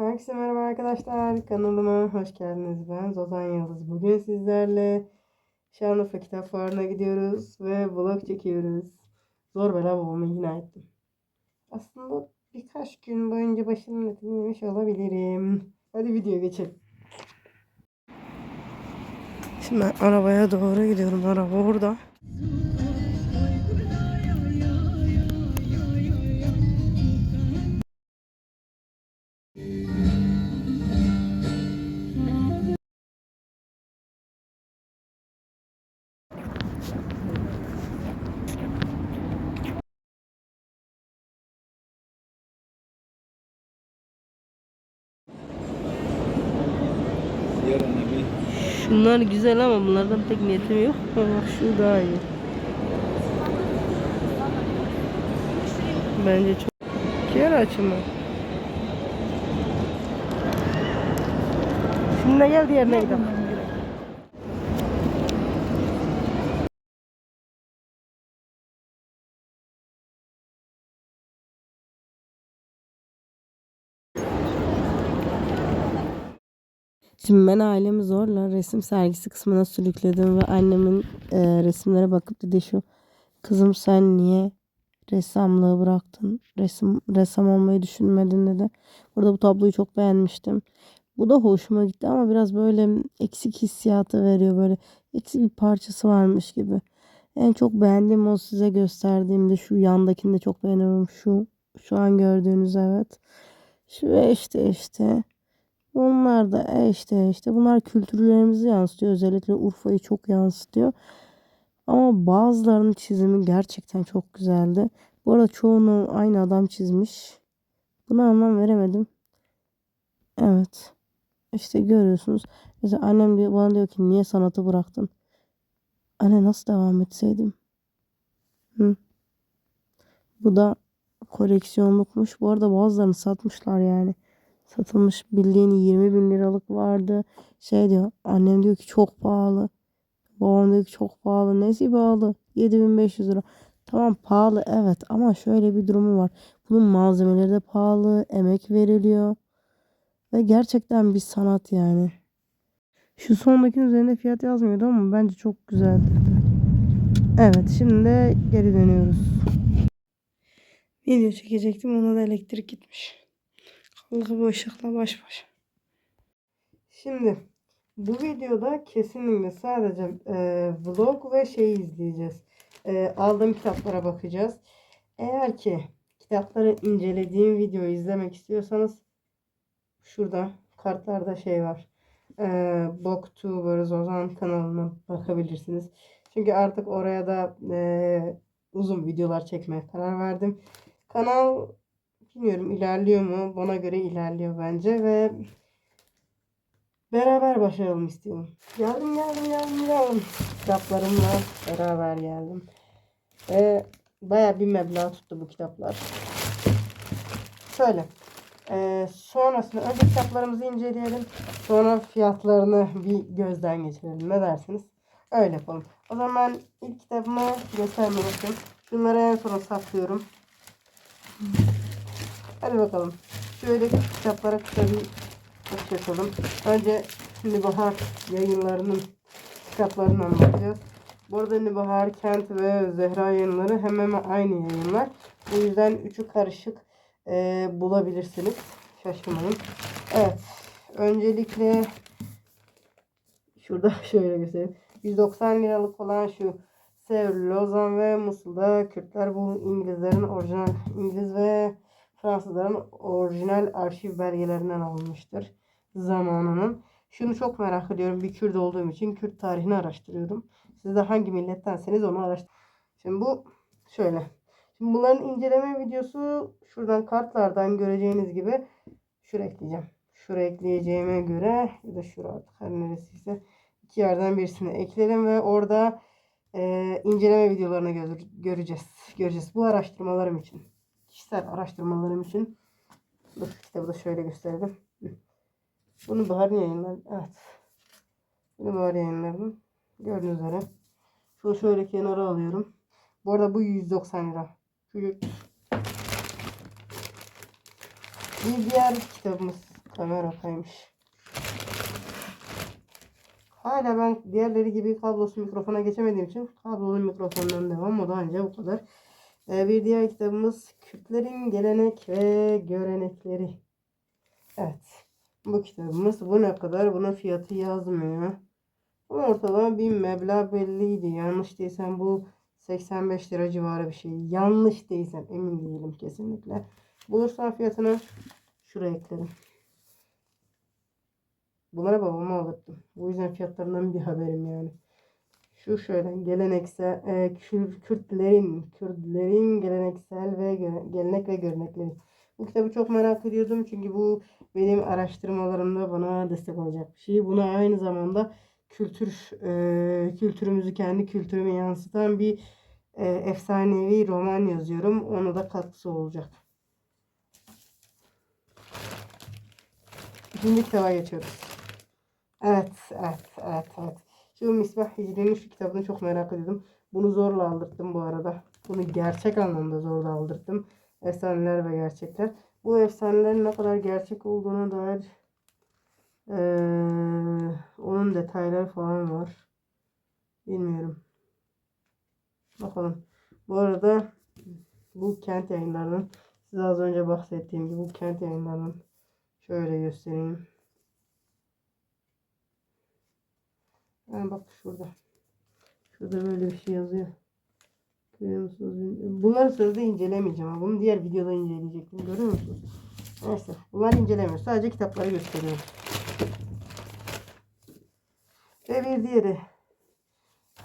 Herkese merhaba arkadaşlar. Kanalıma hoş geldiniz. Ben Zozan Yıldız. Bugün sizlerle Şanlıurfa Kitap Fuarı'na gidiyoruz ve vlog çekiyoruz. Zor bela babamı ikna ettim. Aslında birkaç gün boyunca başının etini yemiş olabilirim. Hadi videoya geçelim. Şimdi ben arabaya doğru gidiyorum. Araba orada. Şunlar güzel ama bunlardan pek niyetim yok. Bak şu daha iyi. Bence çok. Yer açımı. Şimdi gel diğerine gidelim. Şimdi ben ailemi zorla resim sergisi kısmına sürükledim ve annemin e, resimlere bakıp dedi şu kızım sen niye ressamlığı bıraktın? Resim ressam olmayı düşünmedin dedi. Burada bu tabloyu çok beğenmiştim. Bu da hoşuma gitti ama biraz böyle eksik hissiyatı veriyor böyle eksik bir parçası varmış gibi. En çok beğendiğim o size gösterdiğimde şu yandakini de çok beğeniyorum. Şu şu an gördüğünüz evet. Şu ve işte işte. Onlar da e işte işte bunlar kültürlerimizi yansıtıyor. Özellikle Urfa'yı çok yansıtıyor. Ama bazılarının çizimi gerçekten çok güzeldi. Bu arada çoğunu aynı adam çizmiş. Buna anlam veremedim. Evet. İşte görüyorsunuz. Mesela annem diyor, bana diyor ki niye sanatı bıraktın? Anne nasıl devam etseydim? Hı. Bu da koleksiyonlukmuş. Bu arada bazılarını satmışlar yani satılmış bildiğin 20 bin liralık vardı. Şey diyor annem diyor ki çok pahalı. Babam diyor ki çok pahalı. Nesi pahalı? 7500 lira. Tamam pahalı evet ama şöyle bir durumu var. Bunun malzemeleri de pahalı. Emek veriliyor. Ve gerçekten bir sanat yani. Şu sondakinin üzerinde fiyat yazmıyordu ama bence çok güzeldi. Evet şimdi de geri dönüyoruz. Video çekecektim ona da elektrik gitmiş. Allah bu ışıkla baş başa. Şimdi bu videoda kesinlikle sadece e, vlog ve şey izleyeceğiz. E, aldığım kitaplara bakacağız. Eğer ki kitapları incelediğim videoyu izlemek istiyorsanız şurada kartlarda şey var. E, Booktubers Ozan kanalına bakabilirsiniz. Çünkü artık oraya da e, uzun videolar çekmeye karar verdim. Kanal Bilmiyorum ilerliyor mu? Bana göre ilerliyor bence ve beraber başlayalım istiyorum. Geldim geldim geldim geldim. Kitaplarımla beraber geldim. Ve baya bir meblağ tuttu bu kitaplar. Şöyle. Ee, sonrasında önce kitaplarımızı inceleyelim. Sonra fiyatlarını bir gözden geçirelim. Ne dersiniz? Öyle yapalım. O zaman ilk kitabımı göstermeyi unuttum. Şunları en sona saklıyorum. Hadi bakalım. Şöyle kitaplara kısa bir bakış yapalım. Önce Nibahar yayınlarının kitaplarından bakacağız. Bu arada Nibahar, Kent ve Zehra yayınları hemen aynı yayınlar. Bu yüzden üçü karışık e, bulabilirsiniz. Şaşırmayın. Evet. Öncelikle şurada şöyle göstereyim. 190 liralık olan şu Seul, Lozan ve Musul'da Kürtler bu İngilizlerin orijinal İngiliz ve Fransızların orijinal arşiv belgelerinden alınmıştır zamanının. Şunu çok merak ediyorum bir Kürt olduğum için Kürt tarihini araştırıyorum. Siz de hangi millettenseniz onu araştırın. Şimdi bu şöyle. Şimdi bunların inceleme videosu şuradan kartlardan göreceğiniz gibi şuraya ekleyeceğim. Şuraya ekleyeceğime göre ya da şuraya artık her neresiyse iki yerden birisini ekledim ve orada e, inceleme videolarını gör, göreceğiz. Göreceğiz bu araştırmalarım için kişisel araştırmalarım için dur kitabı da şöyle gösterelim. Bunu bahar yayınladım. Evet. Bunu bahar yayınladım. Gördüğünüz üzere. Şunu şöyle kenara alıyorum. Bu arada bu 190 lira. Şu bir diğer kitabımız kamera kaymış. Hala ben diğerleri gibi kablosuz mikrofona geçemediğim için kablolu mikrofondan devam. O da ancak bu kadar. Ee, bir diğer kitabımız Kürtlerin Gelenek ve Görenekleri. Evet. Bu kitabımız bu ne kadar? Buna fiyatı yazmıyor. Ama ortalama bir meblağ belliydi. Yanlış değilsem bu 85 lira civarı bir şey. Yanlış değilsem emin değilim kesinlikle. Bulursam fiyatını şuraya eklerim. Bunlara babama alırdım. Bu yüzden fiyatlarından bir haberim yani. Şu şöyle geleneksel e, Kür- Kürtlerin Kürtlerin geleneksel ve gelenek ve görenekleri. Bu kitabı çok merak ediyordum çünkü bu benim araştırmalarımda bana destek olacak bir şey. Buna aynı zamanda kültür e, kültürümüzü kendi kültürüme yansıtan bir e, efsanevi roman yazıyorum. Ona da katkısı olacak. İkinci kitaba geçiyoruz. Evet, evet, evet, evet. Şu Misbah Hicri'nin şu kitabını çok merak ediyordum. Bunu zorla aldırttım bu arada. Bunu gerçek anlamda zorla aldırttım. Efsaneler ve gerçekler. Bu efsanelerin ne kadar gerçek olduğuna dair eee, onun detayları falan var. Bilmiyorum. Bakalım. Bu arada bu kent yayınlarının size az önce bahsettiğim gibi bu kent yayınlarının şöyle göstereyim. Ha, bak şurada. Şurada böyle bir şey yazıyor. Görüyor musunuz? Bunları sözde incelemeyeceğim bunu diğer videoda inceleyecektim. Görüyor musunuz? Neyse. Bunları incelemiyoruz. Sadece kitapları gösteriyorum. Ve bir diğeri.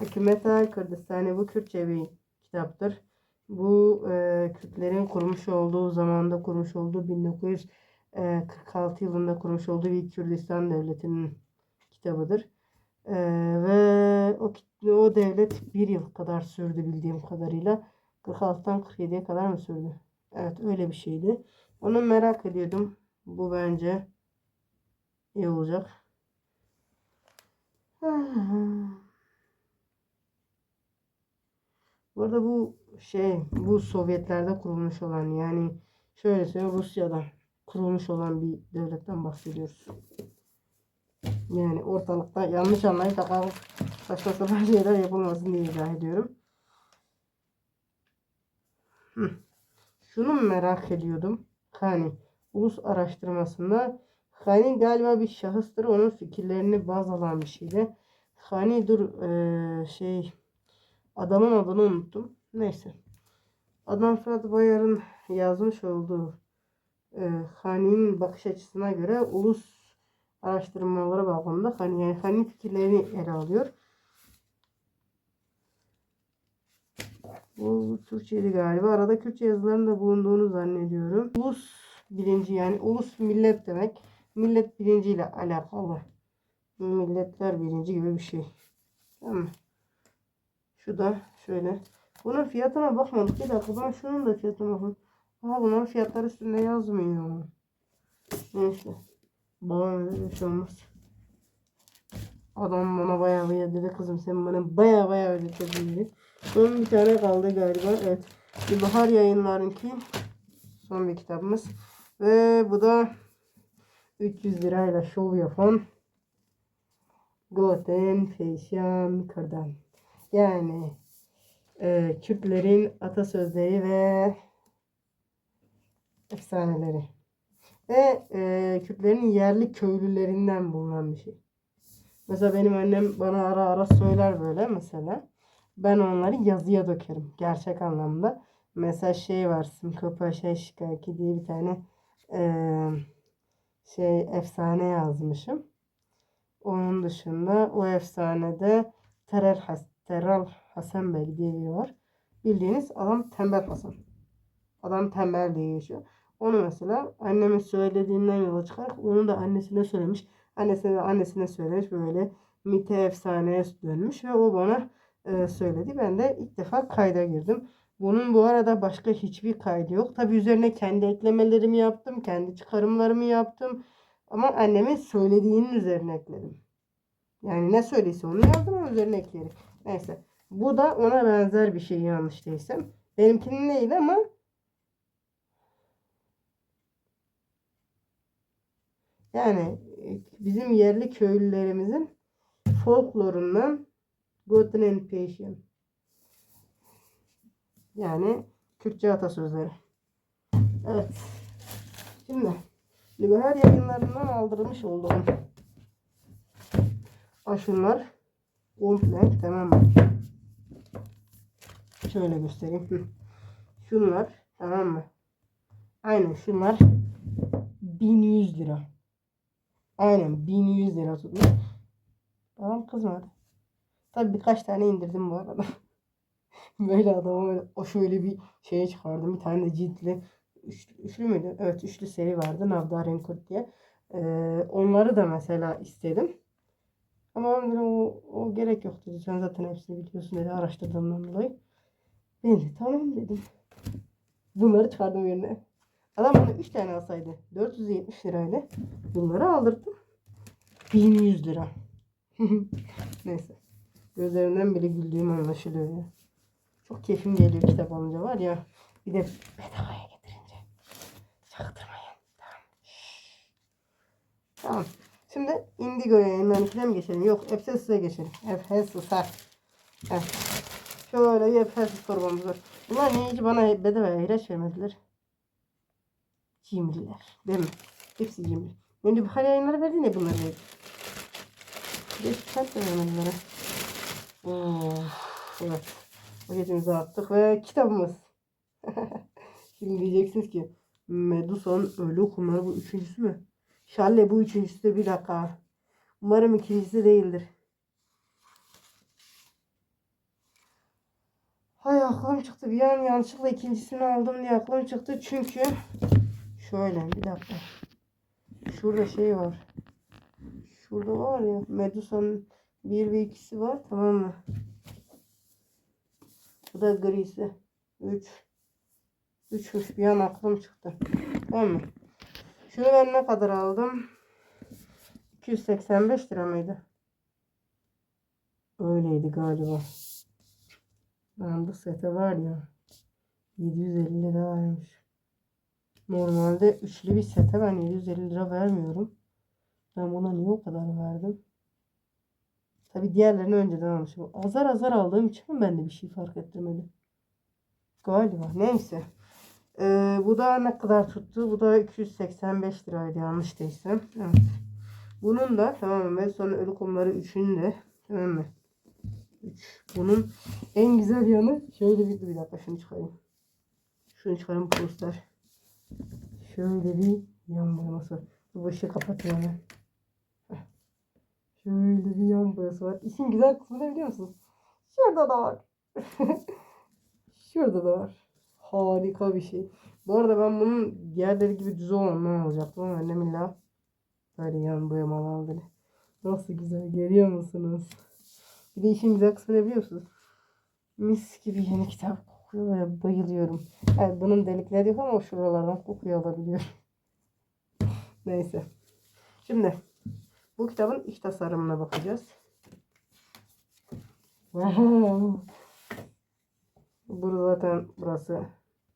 Hükümeta Kürdistan'ı bu Kürtçe bir kitaptır. Bu e, Kürtlerin kurmuş olduğu zamanda kurmuş olduğu 1946 yılında kurmuş olduğu bir Kürdistan devletinin kitabıdır. Ee, ve o, kit- o devlet bir yıl kadar sürdü bildiğim kadarıyla. 46'dan 47'ye kadar mı sürdü? Evet öyle bir şeydi. Onu merak ediyordum. Bu bence iyi olacak. Bu arada bu şey bu Sovyetlerde kurulmuş olan yani şöyle söyleyeyim Rusya'da kurulmuş olan bir devletten bahsediyoruz. Yani ortalıkta yanlış anlayıp kalkıp saçma sapan şeyler yapılmasın diye izah ediyorum. Şunu merak ediyordum. Hani ulus araştırmasında Hani galiba bir şahıstır. Onun fikirlerini baz alan bir şeydi. Hani dur eee, şey adamın adını unuttum. Neyse. Adam Fırat Bayar'ın yazmış olduğu e, Hani'nin bakış açısına göre ulus araştırmaları bağlamında hani yani Hani fikirlerini ele alıyor. Bu Türkçeydi galiba. Arada Kürtçe yazıların da bulunduğunu zannediyorum. Ulus bilinci yani ulus millet demek. Millet bilinciyle alakalı. Milletler bilinci gibi bir şey. Tamam mı? Şu da şöyle. Bunun fiyatına bakmadık. Bir dakika ben şunun da fiyatına bakayım. Ama bunların fiyatları üstünde yazmıyor. Neyse. Bana bir şey olmaz. Adam bana bayağı bayağı dedi kızım sen bana bayağı bayağı ödetedin dedi. Son bir tane kaldı galiba. Evet. Bir bahar yayınlarınki son bir kitabımız. Ve bu da 300 lirayla şov yapan Goten Feşyan Kırdan. Yani e, Kürtlerin atasözleri ve efsaneleri. Ve e, Kürtlerin yerli köylülerinden bulunan bir şey. Mesela benim annem bana ara ara söyler böyle mesela. Ben onları yazıya dökerim. Gerçek anlamda. Mesela şey var. Simko Paşa Şikaki diye bir tane e, şey efsane yazmışım. Onun dışında o efsanede Terel, Has Terel Hasan Bey diye biri var. Bildiğiniz adam Tembel Hasan. Adam tembel diye geçiyor. Onu mesela annemin söylediğinden yola çıkarak onu da annesine söylemiş. Annesine de annesine söylemiş böyle mite efsaneye dönmüş ve o bana e, söyledi. Ben de ilk defa kayda girdim. Bunun bu arada başka hiçbir kaydı yok. Tabi üzerine kendi eklemelerimi yaptım. Kendi çıkarımlarımı yaptım. Ama annemin söylediğinin üzerine ekledim. Yani ne söylese onu yazdım ama üzerine ekledim. Neyse. Bu da ona benzer bir şey yanlış değilsem. Benimkinin değil ama Yani e, bizim yerli köylülerimizin folklorundan and Patient. Yani Kürtçe atasözleri. Evet. Şimdi Liberal yayınlarından aldırmış olduğum aşınlar komple tamam mı? Şöyle göstereyim. Şunlar tamam mı? Aynen şunlar 1100 lira. Aynen 1100 lira tutmuş. Babam kızmadı. Tabi birkaç tane indirdim bu arada. böyle adama böyle o şöyle bir şeye çıkardım. Bir tane de ciltli üçlü, üçlü müydü? Evet üçlü seri vardı. Navdar Enkurt diye. Ee, onları da mesela istedim. Ama o, o gerek yok dedi. Sen zaten hepsini biliyorsun dedi araştırdığımdan dolayı. Ben de tamam dedim. Bunları çıkardım yerine. Adam bana 3 tane alsaydı 470 liraydı. Bunları aldırdım. 1100 lira. Neyse. Gözlerinden bile güldüğüm anlaşılıyor ya. Çok keyfim geliyor kitap alınca var ya. Bir de bedavaya getirince. Çaktırmayın. Tamam. Tamam. Şimdi Indigo yayınlarına mi geçelim? Yok. Efses'e geçelim. Efses'e. Evet. Şöyle bir Efses torbamız var. Bunlar niye hiç bana bedavaya ihraç vermediler? Cimriler. Değil mi? Hepsi cimri. Önce bu hal yayınları verdi ne bunları verdi? Beş kent de vermediler. evet. Paketimizi attık ve kitabımız. Şimdi diyeceksiniz ki Medusa'nın ölü okumları bu üçüncüsü mü? Şalle bu üçüncüsü de bir dakika. Umarım ikincisi değildir. Hay aklım çıktı. Bir an yanlışlıkla ikincisini aldım diye aklım çıktı. Çünkü şöyle bir dakika. Şurada şey var. Şurada var ya Medusa'nın bir ve ikisi var tamam mı? Bu da grisi. 3 3'müş bir an aklım çıktı. Tamam mı? Şunu ben ne kadar aldım? 285 lira mıydı? Öyleydi galiba. Ben bu sete var ya 750 lira vermiş. Normalde üçlü bir sete ben 750 lira vermiyorum. Ben buna niye o kadar verdim? Tabi diğerlerini önceden almışım. Azar azar aldığım için mi ben de bir şey fark ettirmedim? Galiba. Neyse. Ee, bu da ne kadar tuttu? Bu da 285 liraydı yanlış değilsem. Evet. Bunun da tamam mı? Sonra ölü kumları 3'ün de tamam mı? 3. Bunun en güzel yanı şöyle bir, bir dakika şunu çıkarayım. Şunu çıkarayım poster. Şöyle bir yan boyaması var. Bu ışığı kapatayım hemen. Şöyle bir yan boyası var. İşin güzel kısmı ne biliyor musunuz? Şurada da var. Şurada da var. Harika bir şey. Bu arada ben bunun diğerleri gibi düz olanından alacaktım ama annem illa böyle yan boyamalı aldı. Nasıl güzel görüyor musunuz? Bir de işin güzel kısmı ne biliyor musunuz? Mis gibi yeni kitap kokuyor böyle bayılıyorum. Evet bunun delikleri yok ama şuralardan kokuyu alabiliyorum. Neyse. Şimdi bu kitabın iç tasarımına bakacağız. Burada zaten burası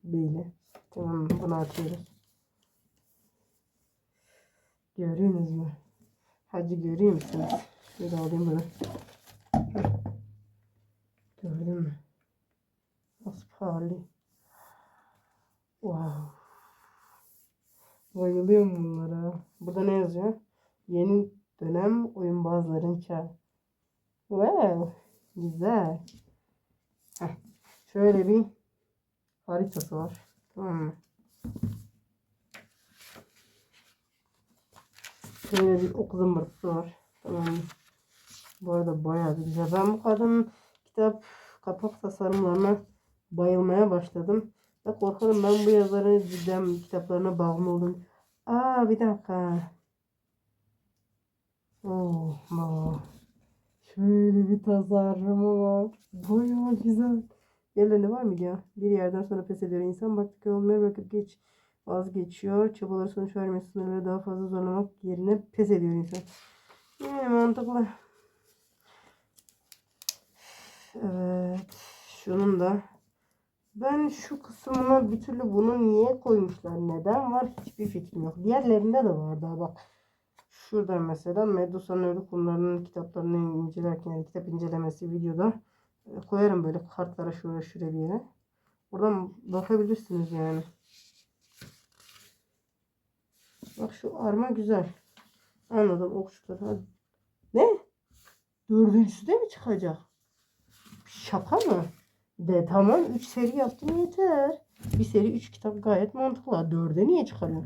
böyle. Tamam bunu açıyoruz. Görüyorsunuz mu? Hacı görüyor musunuz? Şöyle alayım bunu. Heh. Gördün mü? Pahalı. Wow. Bayılıyorum bunlara. Burada ne yazıyor? Yeni dönem oyunbazların çağı. Wow. Güzel. Heh. Şöyle bir haritası var. Tamam mı? Şöyle bir ok zımbırtısı var. Tamam mı? Bu arada bayağı güzel. Ben bu kadının kitap kapak tasarımlarına bayılmaya başladım. Ve korkarım ben bu yazarın cidden kitaplarına bağımlı oldum. Aa bir dakika. Oh, oh. Şöyle bir tasarımı var. Bayağı güzel. Yerlerinde var mı ya? Bir yerden sonra pes ediyor insan. Baktık olmaya bırakıp geç vazgeçiyor. Çabaları sonuç vermesi sınırları daha fazla zorlamak yerine pes ediyor insan. Yani mantıklı. Evet. Şunun da ben şu kısmına bir türlü bunu niye koymuşlar? Neden var? Hiçbir fikrim yok. Diğerlerinde de var daha bak. Şurada mesela Medusa'nın ölü kumlarının kitaplarını incelerken yani kitap incelemesi videoda e, koyarım böyle kartlara şöyle şuraya bir yere. Oradan bakabilirsiniz yani. Bak şu arma güzel. Anladım okçular. Hadi. Ne? Dördüncüsü de mi çıkacak? Şaka mı? De tamam 3 seri yaptım yeter. Bir seri 3 kitap gayet mantıklı. Dörde niye çıkarıyor?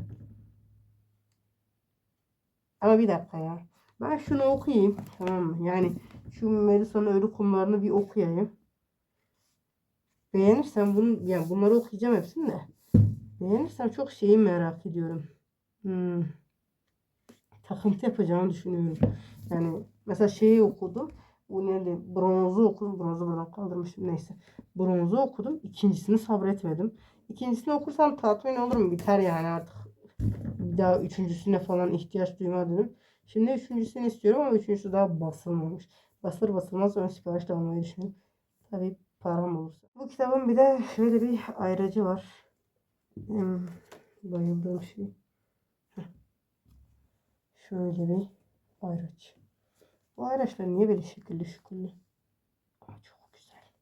Ama bir dakika ya. Ben şunu okuyayım. Tamam mı? Yani şu Melisa'nın ölü kumlarını bir okuyayım. Beğenirsem bunu yani bunları okuyacağım hepsini de. Beğenirsem çok şeyi merak ediyorum. Hmm. Takıntı yapacağımı düşünüyorum. Yani mesela şeyi okudum. Bu neydi? Bronzu okudum. Bronzu buradan kaldırmışım. Neyse. Bronzu okudum. İkincisini sabretmedim. İkincisini okursam tatmin olurum. Biter yani artık. Bir daha üçüncüsüne falan ihtiyaç duymadım. Şimdi üçüncüsünü istiyorum ama üçüncüsü daha basılmamış. Basır basılmaz ön sipariş de almayı düşünüyorum. Tabii param olursa. Bu kitabın bir de şöyle bir ayracı var. Hmm, bayıldığım şey. Şöyle bir ayraç. Bu ayraçlar niye böyle şekilli şükürlü? Ama çok güzel.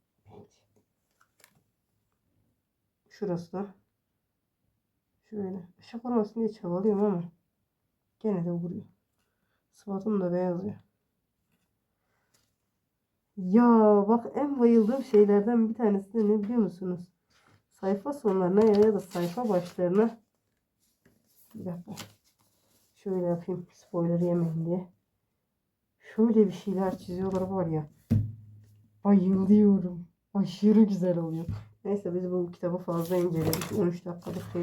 Şurası da şöyle. Işık vurmasın diye çabalıyorum ama gene de vuruyor. Sıfatım da beyaz ya. Ya bak en bayıldığım şeylerden bir tanesi de ne biliyor musunuz? Sayfa sonlarına ya da sayfa başlarına bir dakika. Şöyle yapayım spoiler yemeyin diye. Şöyle bir şeyler çiziyorlar var ya. Bayılıyorum. Aşırı güzel oluyor. Neyse biz bu kitabı fazla inceledik. 13 dakikalık şey.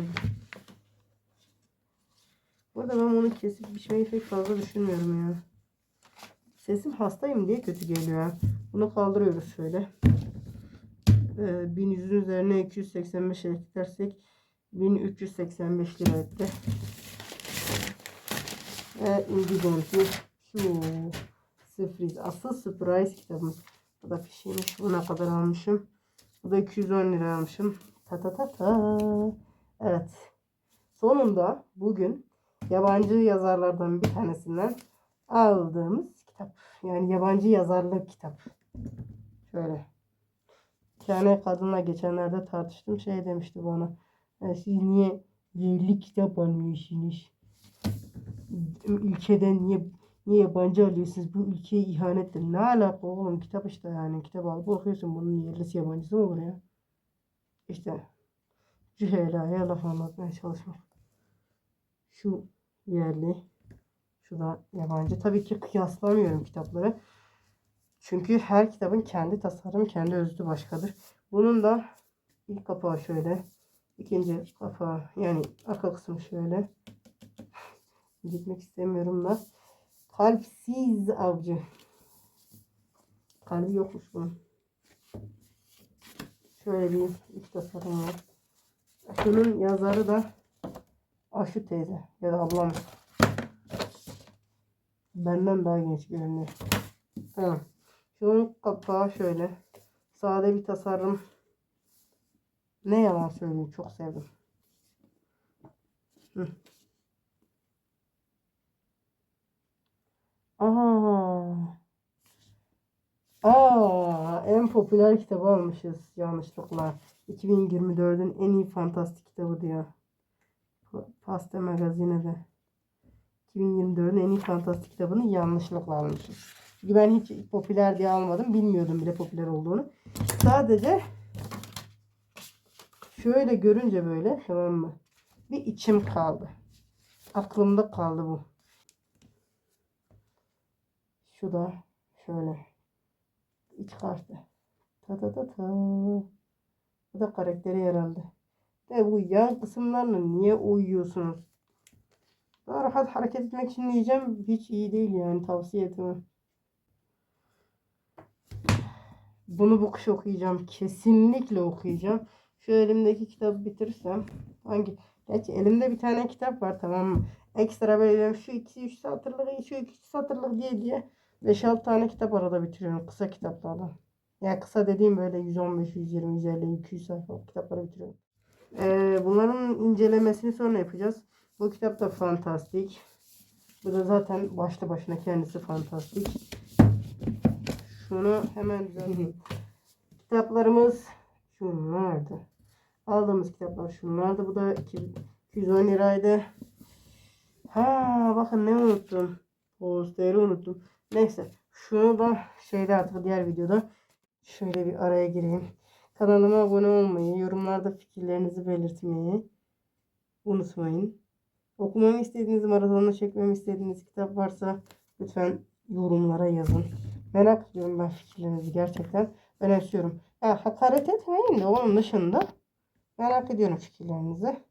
Bu arada ben onu kesip biçmeyi pek fazla düşünmüyorum ya. Sesim hastayım diye kötü geliyor. Bunu kaldırıyoruz şöyle. Ee, 1100'ün üzerine 285 eklersek 1385 lira etti. Ve Indigo'nun şu sürpriz asıl surprise kitabımız. Bu da fişiymiş. Bu ne kadar almışım? Bu da 210 lira almışım. Ta ta ta ta. Evet. Sonunda bugün yabancı yazarlardan bir tanesinden aldığımız kitap. Yani yabancı yazarlık kitap. Şöyle. Bir tane kadınla geçenlerde tartıştım. Şey demişti bana. "Ya siz niye yerli kitap almıyorsunuz? Ülkeden niye niye yabancı alıyorsunuz? Bu ülkeye ihanettir. Ne alaka oğlum? Kitap işte yani. Kitap alıp okuyorsun. Bunun yerlisi yabancısı mı olur ya? İşte Cühela'ya laf anlatmaya çalışmak. Şu yerli. Şu da yabancı. Tabii ki kıyaslamıyorum kitapları. Çünkü her kitabın kendi tasarımı, kendi özü başkadır. Bunun da ilk kapağı şöyle. ikinci kapağı yani arka kısmı şöyle. Gitmek istemiyorum da. Kalpsiz avcı. Kalbi yokmuş bunun. Şöyle bir iç tasarım var. Şunun yazarı da Aşı teyze ya da ablam. Benden daha genç görünüyor. Tamam. Şunun kapağı şöyle. Sade bir tasarım. Ne yalan söyleyeyim çok sevdim. Hı. Aha. Aa, en popüler kitabı almışız yanlışlıkla. 2024'ün en iyi fantastik kitabı diyor. Pa- Pasta magazinede. 2024'ün en iyi fantastik kitabını yanlışlıkla almışız. Çünkü ben hiç popüler diye almadım. Bilmiyordum bile popüler olduğunu. Sadece şöyle görünce böyle tamam mı? Bir içim kaldı. Aklımda kaldı bu. Şu da şöyle. İç kartı. Ta ta ta ta. Bu da karakteri herhalde. De bu yan kısımlarına niye uyuyorsunuz? Daha rahat hareket etmek için diyeceğim. Hiç iyi değil yani tavsiye etmem. Bunu bu kış okuyacağım. Kesinlikle okuyacağım. Şu elimdeki kitabı bitirirsem hangi? Gerçi elimde bir tane kitap var tamam mı? Ekstra böyle şu iki üç satırlık, şu iki üç satırlık diye diye 5-6 tane kitap arada bitiriyorum. Kısa kitaplardan. Yani kısa dediğim böyle 115, 120, 150, 200 sayfa kitapları bitiriyorum. Ee, bunların incelemesini sonra yapacağız. Bu kitap da fantastik. Bu da zaten başlı başına kendisi fantastik. Şunu hemen düzenleyeyim. Kitaplarımız şunlardı. Aldığımız kitaplar şunlardı. Bu da 210 liraydı. Ha bakın ne unuttum. Posteri unuttum. Neyse. Şunu da şeyde artık diğer videoda şöyle bir araya gireyim. Kanalıma abone olmayı, yorumlarda fikirlerinizi belirtmeyi unutmayın. Okumamı istediğiniz, maratonla çekmemi istediğiniz kitap varsa lütfen yorumlara yazın. Merak ediyorum ben fikirlerinizi gerçekten önemsiyorum. Ya, hakaret etmeyin de onun dışında merak ediyorum fikirlerinizi.